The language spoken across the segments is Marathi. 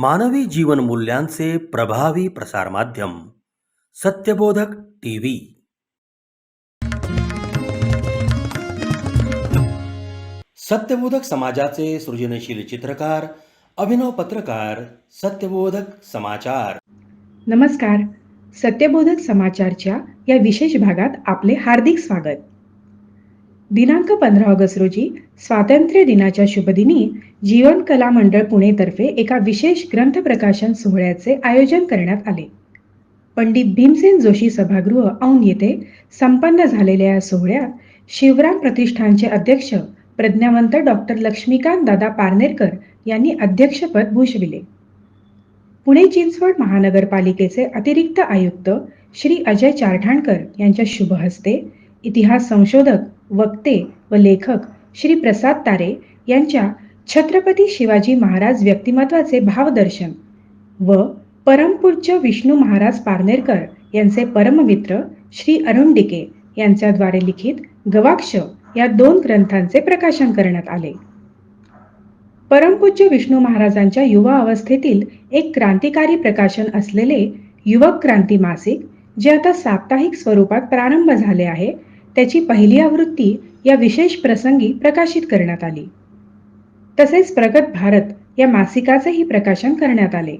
मानवी जीवन मूल्यांचे प्रभावी प्रसारमाध्यम सत्यबोधक टीव्ही. सत्यबोधक समाजाचे सृजनशील चित्रकार अभिनव पत्रकार सत्यबोधक समाचार. नमस्कार. सत्यबोधक समाचारच्या या विशेष भागात आपले हार्दिक स्वागत. दिनांक पंधरा ऑगस्ट रोजी स्वातंत्र्य दिनाच्या शुभदिनी जीवन कला मंडळ पुणेतर्फे एका विशेष ग्रंथ प्रकाशन सोहळ्याचे आयोजन करण्यात आले. पंडित भीमसेन जोशी सभागृह औंध येथे संपन्न झालेल्या या सोहळ्यात शिवराम प्रतिष्ठानचे अध्यक्ष प्रज्ञावंत डॉक्टर लक्ष्मीकांत दादा पारनेरकर यांनी अध्यक्षपद भूषविले. पुणे चिंचवड महानगरपालिकेचे अतिरिक्त आयुक्त श्री अजय चारठाणकर यांच्या शुभ हस्ते इतिहास संशोधक वक्ते व लेखक श्री प्रसाद तारे यांच्या छत्रपती शिवाजी महाराज व्यक्तिमत्वाचे भावदर्शन व परमपूज्य विष्णू महाराज पारनेरकर यांचे परममित्र श्री अरुण डिके यांच्याद्वारे लिखित गवाक्ष या दोन ग्रंथांचे प्रकाशन करण्यात आले. परमपूज्य विष्णू महाराजांच्या युवा अवस्थेतील एक क्रांतिकारी प्रकाशन असलेले युवक क्रांती मासिक जे आता साप्ताहिक स्वरूपात प्रारंभ झाले आहे त्याची पहिली आवृत्ती या विशेष प्रसंगी प्रकाशित करण्यात आली. तसेच प्रगत भारत या मासिकाचेही प्रकाशन करण्यात आले.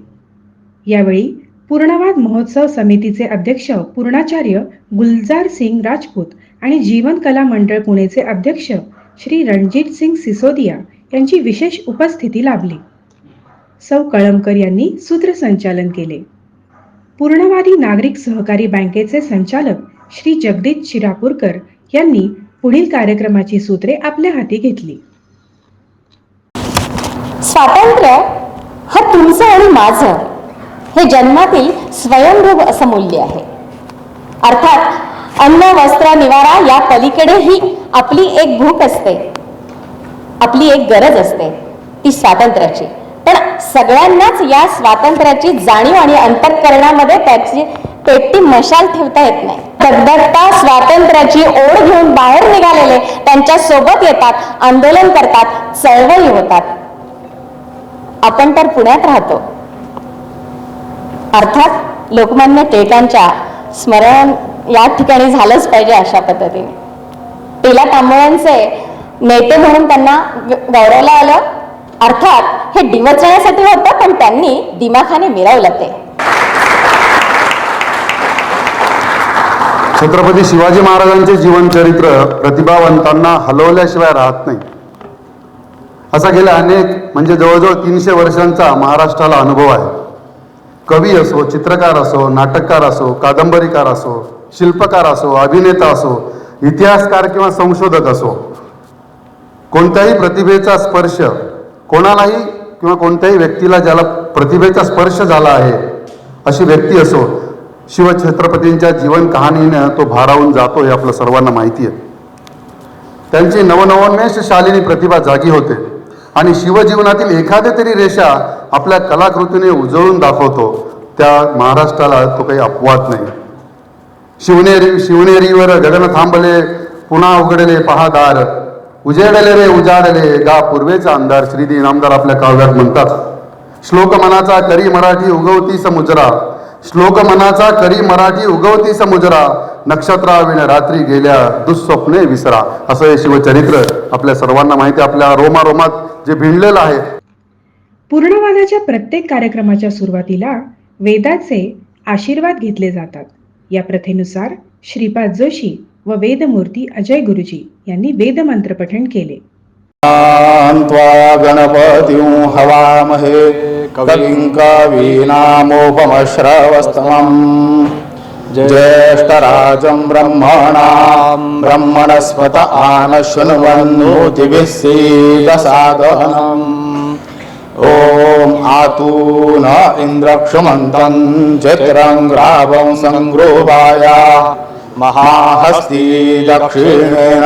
यावेळी पूर्णवाद महोत्सव समितीचे अध्यक्ष पूर्णाचार्य गुलजार सिंग राजपूत आणि जीवन कला मंडळ पुणेचे अध्यक्ष श्री रणजित सिंग सिसोदिया यांची विशेष उपस्थिती लाभली. सौ कळमकर यांनी सूत्रसंचालन केले. पूर्णवादी नागरिक सहकारी बँकेचे संचालक श्री जगदीश शिरापूरकर यांनी पुढील कार्यक्रमाची सूत्रे आपल्या हाती घेतली. स्वातंत्र्य हा तुमचं आणि माझं. हे जन्मातील स्वयंभूव असं मूल्य आहे. अर्थात अन्न वस्त्र निवारा या पलीकडेही आपली एक भूक असते. आपली एक गरज असते. ती स्वातंत्र्याची. पण सगळ्यांनाच या स्वातंत्र्याची जाणीव आणि अंतःकरणामध्ये त्याची पेटी मशाल ठेवता येत नाही. धगधगता स्वातंत्र्याची ओढ घेऊन बाहेर निघालेले त्यांच्यासोबत येतात आंदोलन करतात चळवळी होतात. आपण तर पुण्यात राहतो. अर्थात लोकमान्य टिळकांच्या स्मरण या ठिकाणी झालंच पाहिजे अशा पद्धतीने. टिला तांबोळ्यांचे नेते म्हणून त्यांना गौरवला आलं. अर्थात हे डिवचण्यासाठी होतं पण त्यांनी दिमाखाने मिरवलं ते. छत्रपती शिवाजी महाराजांचे जीवनचरित्र प्रतिभावंतांना हलवल्याशिवाय राहत नाही. असा गेल्या अनेक म्हणजे जवळजवळ तीनशे वर्षांचा महाराष्ट्राला अनुभव आहे. कवी असो चित्रकार असो नाटककार असो कादंबरीकार असो शिल्पकार असो अभिनेता असो इतिहासकार किंवा संशोधक असो कोणत्याही प्रतिभेचा स्पर्श कोणालाही किंवा कोणत्याही व्यक्तीला ज्याला प्रतिभेचा स्पर्श झाला आहे अशी व्यक्ती असो शिवछत्रपतींच्या जीवन कहाणीनं तो भारावून जातो हे आपलं सर्वांना माहिती आहे. त्यांची नवनवोन्मेष शालिनी प्रतिभा जागी होते आणि शिवजीवनातील एखाद्या तरी रेषा आपल्या कलाकृतीने उजळून दाखवतो. त्या महाराष्ट्राला तो काही अपवाद नाही. शिवनेरी शिवनेरीवर गगन थांबले पुन्हा उघडले पहादार. उजेडले रे उजाडले गा पूर्वेचा अंधार श्रीदी इनामदार आपल्या काव्यात म्हणतात. श्लोक मनाचा करी मराठी उगवती समुजरा श्लोक मनाचा करी मराठी उगवती समुजरा नक्षत्राविण रात्री गेल्या दुःस्वप्ने विसरा. असं हे शिवचरित्र आपल्या सर्वांना माहिती. आपल्या रोमारोमात जे भिणलेलं आहे. पूर्णवादाच्या प्रत्येक कार्यक्रमाच्या सुरुवातीला वेदाचे आशीर्वाद घेतले जातात. या प्रथेनुसार श्रीपाद जोशी व वेदमूर्ती अजय गुरुजी यांनी वेदमंत्र पठण केले गणपतिं हवामहे. कविं कवीनामोपमश्रवस्तमम् ज्येष्ठराजं ब्रह्मणां ब्रह्मणस्पत आनशृण्वन्नोतिभिः सीदसादनम् ॐ आतून इन्द्रक्षुमन्तं चित्रं ग्रावं सङ्ग्रोभाय महाहस्ती दक्षिणेन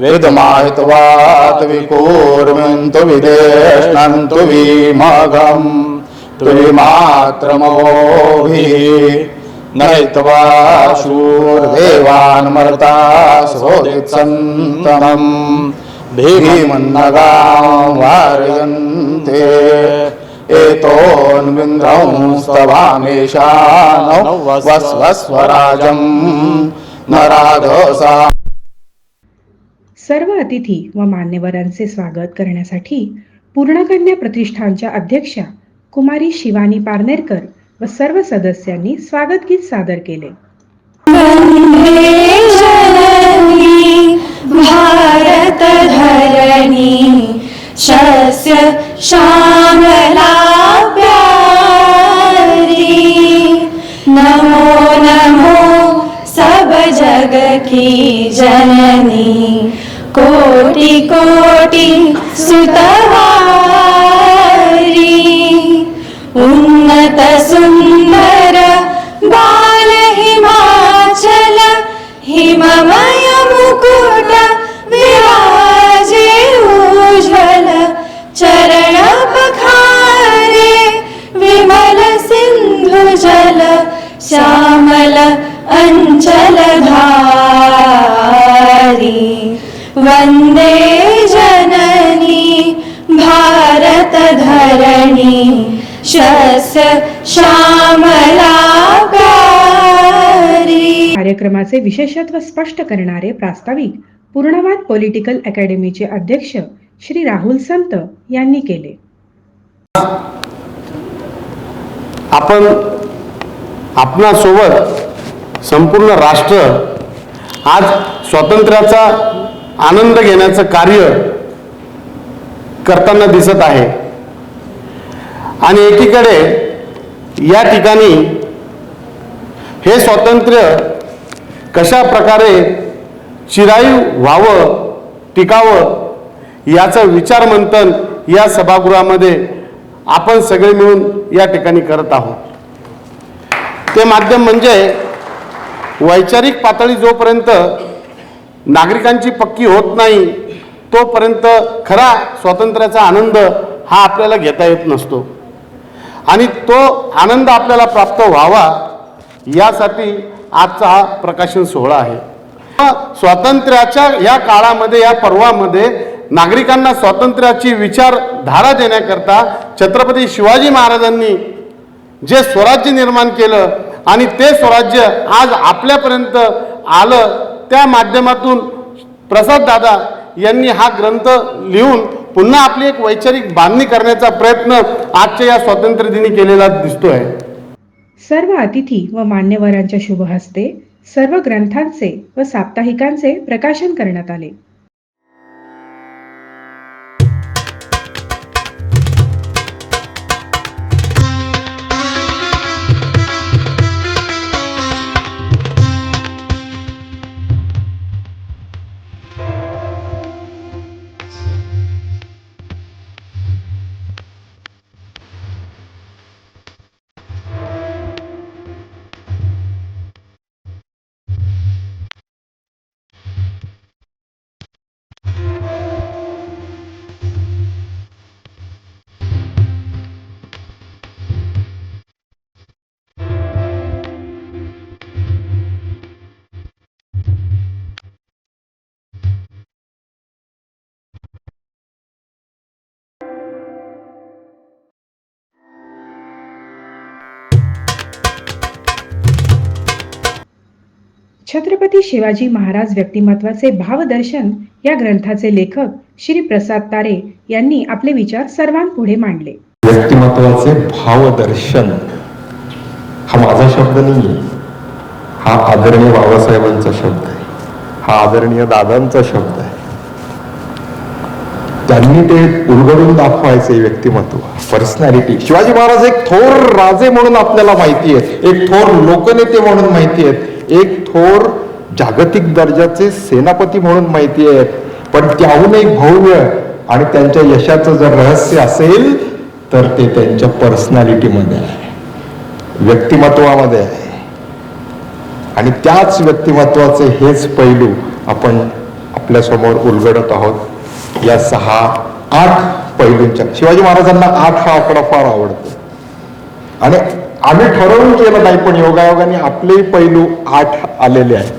वेदमाहित्वात् विकूर्मन्तु विदेष्णन्तु विमाघम्। तुविमात्रमोभिः नयित्वा शूर्देवान् मर्ता सोदित्सन्तमम् भीमन्नगां वारयन्ते। स्वराजं न नराधसा सर्व अतिथी व मान्यवरांचे स्वागत करण्यासाठी पूर्णकन्या प्रतिष्ठानच्या अध्यक्षा कुमारी शिवानी पारनेरकर व सर्व सदस्यांनी स्वागत गीत सादर केले. भारत धरणी शस्य श्यामला प्यारी। नमो नमो सब जग की जननी। कोटि कोटि सुतवारी उन्नत सुन्दर बाल हिमाचल हिममय मुकुट विराजे उज्ज्वल चरण पखारे विमल सिन्धु जल श्यामल अञ्चल वन्दे जननी भारत धरणी शस्य श्यामला प्यारी कार्यक्रमाचे विशेषत्व स्पष्ट करणारे प्रास्ताविक पूर्णवाद पॉलिटिकल अकॅडमीचे अध्यक्ष श्री राहुल संत यांनी केले. आपण आपणासोबत संपूर्ण राष्ट्र आज स्वातंत्र्याचा आनंद घेण्याचं कार्य करताना दिसत आहे. आणि एकीकडे या ठिकाणी हे स्वातंत्र्य कशा प्रकारे चिरायू व्हावं टिकावं याचं विचारमंथन या सभागृहामध्ये आपण सगळे मिळून या ठिकाणी करत आहोत. ते माध्यम म्हणजे वैचारिक पातळी जोपर्यंत नागरिकांची पक्की होत नाही तोपर्यंत खरा स्वातंत्र्याचा आनंद हा आपल्याला घेता येत नसतो. आणि तो आनंद आपल्याला प्राप्त व्हावा यासाठी आजचा हा प्रकाशन सोहळा आहे. स्वातंत्र्याच्या या काळामध्ये या पर्वामध्ये नागरिकांना स्वातंत्र्याची विचारधारा देण्याकरता छत्रपती शिवाजी महाराजांनी जे स्वराज्य निर्माण केलं आणि ते स्वराज्य आज आपल्यापर्यंत आलं त्या माध्यमातून प्रसाद दादा यांनी हा ग्रंथ लिहून पुन्हा आपली एक वैचारिक बांधणी करण्याचा प्रयत्न आजच्या या स्वातंत्र्य दिनी केलेला दिसतोय. सर्व अतिथी व मान्यवरांच्या शुभ हस्ते सर्व ग्रंथांचे व साप्ताहिकांचे प्रकाशन करण्यात आले. छत्रपती शिवाजी महाराज व्यक्तिमत्वाचे भावदर्शन या ग्रंथाचे लेखक श्री प्रसाद तारे यांनी आपले विचार सर्वांपुढे मांडले. व्यक्तिमत्वाचे भावदर्शन हा माझा शब्द नाही हा आदरणीय बाबासाहेबांचा शब्द आहे. हा आदरणीय दादांचा शब्द आहे. त्यांनी ते उलगडून दाखवायचे व्यक्तिमत्व पर्सनॅलिटी शिवाजी महाराज एक थोर राजे म्हणून आपल्याला माहिती आहे एक थोर लोकनेते म्हणून माहिती आहेत. एक थोर जागतिक दर्जाचे सेनापती म्हणून माहिती आहेत पण त्याहून एक भव्य आणि त्यांच्या यशाचं जर रहस्य असेल तर ते त्यांच्या पर्सनॅलिटीमध्ये आहे. व्यक्तिमत्वामध्ये आहे. आणि त्याच व्यक्तिमत्वाचे हेच पैलू आपण आपल्यासमोर उलगडत आहोत. या सहा आठ पैलूंच्या शिवाजी महाराजांना आठ हा आकडा फार आवडतो. आणि आम्ही ठरवून केलं नाही पण योगायोगाने आपलेही पैलू आठ आलेले आहेत.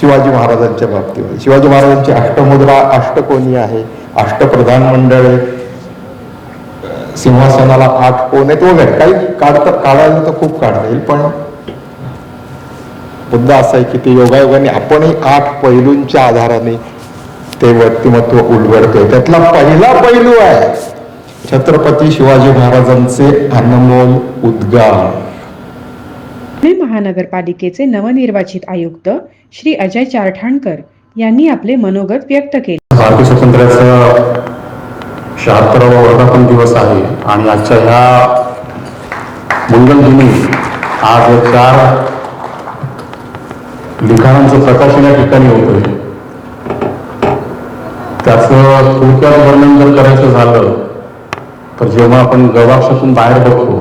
शिवाजी महाराजांच्या बाबतीमध्ये. शिवाजी महाराजांची अष्टमुद्रा अष्टकोनी आहे अष्टप्रधान मंडळ आहे. सिंहासनाला आठ कोण आहेत वगैरे. काही काढता काढायला तर खूप काढता येईल पण मुद्दा असा आहे की ते योगायोगाने आपणही आठ पैलूंच्या आधाराने ते व्यक्तिमत्व उलगडतोय. त्यातला पहिला पैलू आहे छत्रपती शिवाजी महाराजांचे अनमोल उद्गार. पुणे महानगरपालिकेचे नवनिर्वाचित आयुक्त श्री अजय चारठाणकर यांनी आपले मनोगत व्यक्त केले. भारतीय स्वातंत्र्याचा शहात्तरावा वर्धापन दिवस आहे आणि आजच्या ह्या मंगलदिनी आज या चार लिखाणांचं प्रकाशन या ठिकाणी होतंय. त्याचं थोडक्यात वर्णन जर करायचं झालं तर जेव्हा आपण गवाक्षातून बाहेर बघतो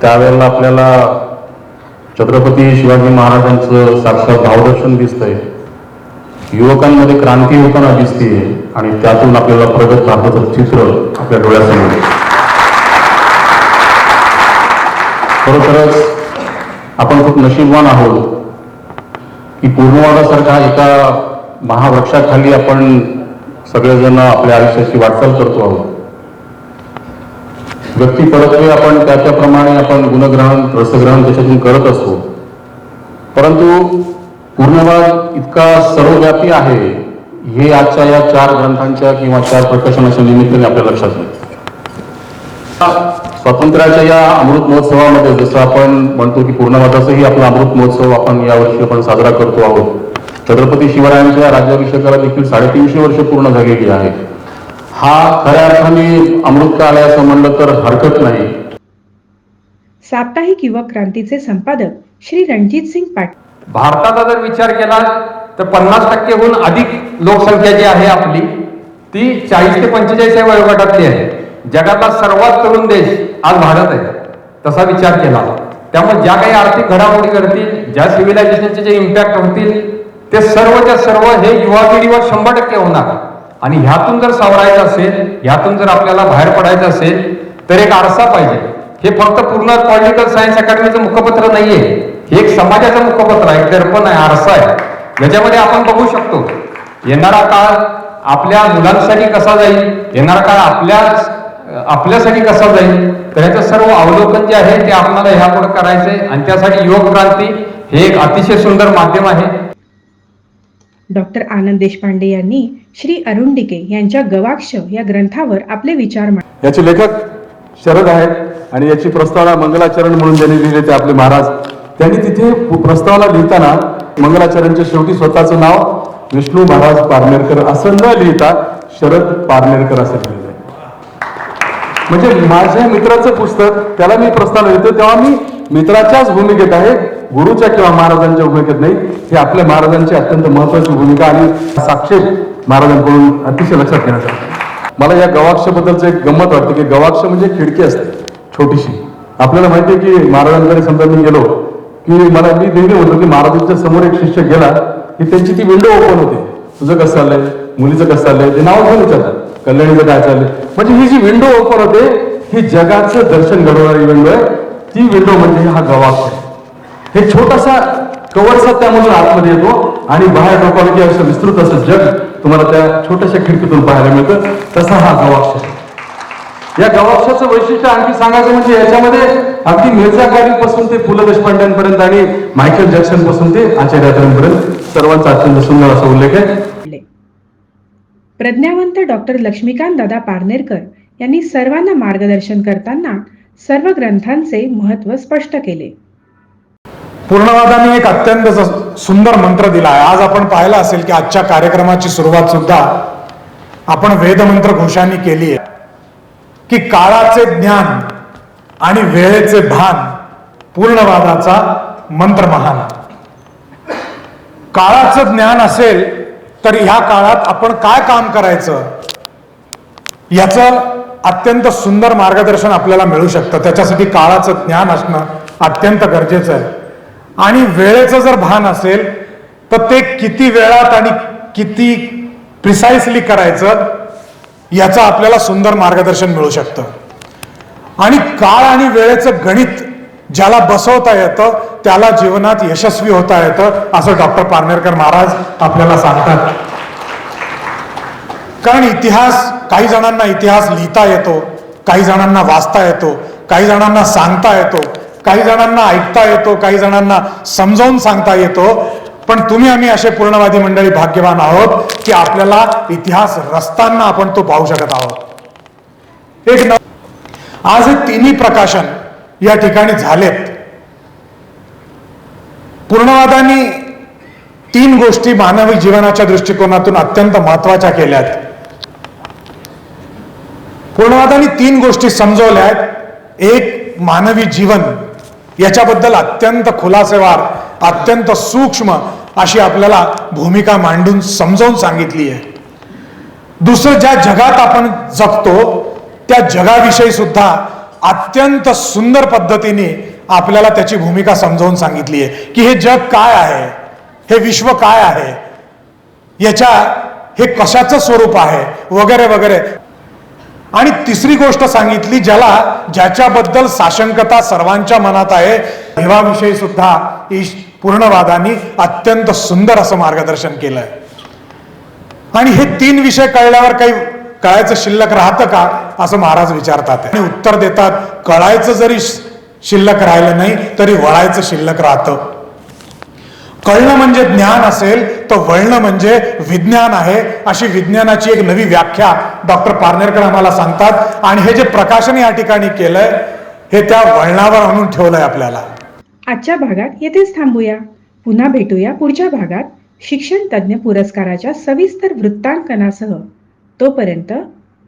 त्यावेळेला आपल्याला छत्रपती शिवाजी महाराजांचं साक्षात भावदर्शन दिसतंय. युवकांमध्ये क्रांती होताना दिसते आणि त्यातून आपल्याला प्रगत भारताचं चित्र आपल्या डोळ्यासमोर. खरोखरच आपण खूप नशीबवान आहोत की पूर्णवादासारख्या एका महावृक्षाखाली आपण सगळेजण आपल्या आयुष्याची वाटचाल करतो आहोत. व्यक्ती परत्वे आपण त्या त्याप्रमाणे आपण गुणग्रहण रसग्रहण त्याच्यातून करत असतो. परंतु पूर्णवाद इतका सर्वव्यापी आहे हे आजच्या या चार ग्रंथांच्या किंवा चार प्रकाशनाच्या निमित्ताने आपल्या लक्षात येईल. स्वातंत्र्याच्या या अमृत महोत्सवामध्ये जसं आपण म्हणतो की पूर्णवादाचाही आपला अमृत महोत्सव आपण यावर्षी आपण साजरा करतो आहोत. छत्रपती शिवरायांच्या राज्याभिषेकाला देखील साडेतीनशे वर्ष पूर्ण झालेली आहे हा खऱ्या अर्थाने अमृतकाल आहे असं म्हणलं तर हरकत नाही. साप्ताहिक युवक क्रांतीचे संपादक श्री रणजित सिंग पाटील भारताचा जर विचार केला तर पन्नास टक्केहून अधिक लोकसंख्या जी आहे आपली ती चाळीस ते पंचेचाळीस या वयोगटातली आहे. जगातला सर्वात तरुण देश आज भारत आहे. तसा विचार केला. त्यामुळे ज्या काही आर्थिक घडामोडी घडतील ज्या सिव्हिलायझेशनचे जे इम्पॅक्ट होतील ते सर्वच्या सर्व हे युवा पिढीवर शंभर टक्के होणार. आणि ह्यातून जर सावरायचं असेल ह्यातून जर आपल्याला बाहेर पडायचं असेल तर एक आरसा पाहिजे. हे फक्त पूर्ण पॉलिटिकल सायन्स अकॅडमीचं मुखपत्र नाहीये. हे एक समाजाचं मुखपत्र आहे दर्पण आहे आरसा आहे. याच्यामध्ये आपण बघू शकतो येणारा काळ आपल्या मुलांसाठी कसा जाईल येणारा काळ आपल्या आपल्यासाठी कसा जाईल तर याचं सर्व अवलोकन जे आहे ते आपल्याला ह्यापुढे करायचंय. आणि त्यासाठी युवक क्रांती हे एक अतिशय सुंदर माध्यम आहे. डॉक्टर आनंद देशपांडे यांनी श्री अरुण डिके यांच्या गवाक्ष या ग्रंथावर आपले विचार मांड याचे लेखक शरद आहेत आणि याची प्रस्तावना मंगलाचरण म्हणून ज्यांनी लिहिले ते आपले महाराज. त्यांनी तिथे प्रस्तावना लिहिताना मंगलाचरणच्या शेवटी स्वतःचं नाव विष्णू महाराज पारनेरकर असं न लिहिता शरद पारनेरकर असं लिहिलं म्हणजे माझ्या मित्राचं पुस्तक त्याला मी प्रस्तावना लिहितो तेव्हा मी मित्राच्याच भूमिकेत आहे गुरुच्या किंवा महाराजांच्या भूमिकेत नाही हे आपल्या महाराजांची अत्यंत महत्वाची भूमिका आणि साक्षेप महाराजांकडून अतिशय लक्षात घेण्यासाठी मला या गवाक्षबद्दलचं एक गंमत वाटते की गवाक्ष म्हणजे खिडकी असते छोटीशी. आपल्याला माहिती आहे की महाराजांकडे समजा मी गेलो की मला मी नेहमी म्हणतो की महाराजांच्या समोर एक शिष्य गेला की त्यांची ती विंडो ओपन होते. तुझं कसं चाललंय? मुलीचं कसं चाललंय? ते नाव घेऊन विचारतात. कल्याणीचं काय चाललंय? म्हणजे ही जी विंडो ओपन होते ही जगाचं दर्शन घडवणारी विंडो आहे. ती विंडो म्हणजे हा गवाक्ष आहे. हे छोटासा कवरचा त्यामधून आतमध्ये येतो आणि बाहेर डोकावलं की असं विस्तृत असं जग तुम्हाला त्या छोट्याशा खिडकीतून पाहायला मिळतं. तसा हा गवाक्ष आहे. या गवाक्षाचं वैशिष्ट्य आणखी सांगायचं म्हणजे याच्यामध्ये अगदी मिर्झा पासून ते पु ल देशपांड्यांपर्यंत आणि मायकेल जॅक्सनपासून ते आचार्यापर्यंत सर्वांचा अत्यंत सुंदर असा उल्लेख आहे. प्रज्ञावंत डॉक्टर लक्ष्मीकांत दादा पारनेरकर यांनी सर्वांना मार्गदर्शन करताना सर्व ग्रंथांचे महत्त्व स्पष्ट केले. पूर्णवादाने एक अत्यंत सुंदर मंत्र दिला आहे आज आपण पाहिलं असेल की आजच्या कार्यक्रमाची सुरुवात सुद्धा आपण वेदमंत्र घोषाने केली आहे. की काळाचे ज्ञान आणि वेळेचे भान पूर्णवादाचा मंत्र महान. काळाचं ज्ञान असेल तर ह्या काळात आपण काय काम करायचं? याचं अत्यंत सुंदर मार्गदर्शन आपल्याला मिळू शकतं. त्याच्यासाठी काळाचं ज्ञान असणं अत्यंत गरजेचं आहे. आणि वेळेचं जर भान असेल तर ते किती वेळात आणि किती प्रिसाइसली करायचं याचं आपल्याला सुंदर मार्गदर्शन मिळू शकतं. आणि काळ आणि वेळेचं गणित ज्याला बसवता येतं त्याला जीवनात यशस्वी होता येतं असं डॉक्टर पारनेरकर महाराज आपल्याला सांगतात. कारण इतिहास काही जणांना इतिहास लिहिता येतो काही जणांना वाचता येतो काही जणांना सांगता येतो काही जणांना ऐकता येतो काही जणांना समजावून सांगता येतो. पण तुम्ही आम्ही असे पूर्णवादी मंडळी भाग्यवान आहोत की आपल्याला इतिहास रचताना आपण तो पाहू शकत आहोत. एक न आज हे तिन्ही प्रकाशन या ठिकाणी झालेत. पूर्णवादांनी तीन गोष्टी मानवी जीवनाच्या दृष्टिकोनातून अत्यंत महत्त्वाच्या केल्यात. पूर्णवादाने तीन गोष्टी समजवल्या आहेत. एक मानवी जीवन. याच्याबद्दल अत्यंत खुलासेवार अत्यंत सूक्ष्म अशी आपल्याला भूमिका मांडून समजावून सांगितली आहे. दुसरं ज्या जगात आपण जगतो त्या जगाविषयी सुद्धा अत्यंत सुंदर पद्धतीने आपल्याला त्याची भूमिका समजावून सांगितली आहे. की हे जग काय आहे? हे विश्व काय आहे? याच्या हे कशाचं स्वरूप आहे? वगैरे वगैरे. आणि तिसरी गोष्ट सांगितली ज्याला ज्याच्याबद्दल साशंकता सर्वांच्या मनात आहे देवाविषयी सुद्धा ईश पूर्णवादानी अत्यंत सुंदर असं मार्गदर्शन केलंय. आणि हे तीन विषय कळल्यावर काही कळायचं शिल्लक राहतं का असं महाराज विचारतात. आणि उत्तर देतात कळायचं जरी शिल्लक राहिलं नाही तरी वळायचं शिल्लक राहतं. कळणं म्हणजे ज्ञान असेल तर वळणं म्हणजे विज्ञान आहे. अशी विज्ञानाची एक नवी व्याख्या डॉक्टर पारनेरकर आम्हाला सांगतात. आणि हे जे प्रकाशन या ठिकाणी केलंय हे त्या वळणावर आणून ठेवलंय आपल्याला. आजच्या भागात येथेच थांबूया. पुन्हा भेटूया पुढच्या भागात शिक्षण तज्ज्ञ पुरस्काराच्या सविस्तर वृत्तांकनासह. तोपर्यंत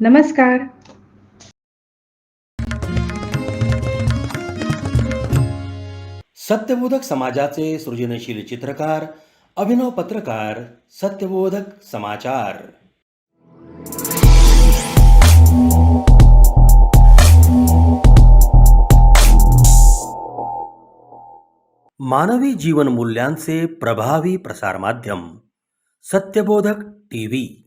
नमस्कार. सत्यबोधक समाजाचे सृजनशील चित्रकार, अभिनव पत्रकार, सत्यबोधक समाचार. मानवी जीवन मूल्यांचे प्रभावी प्रसार माध्यम सत्यबोधक टीव्ही.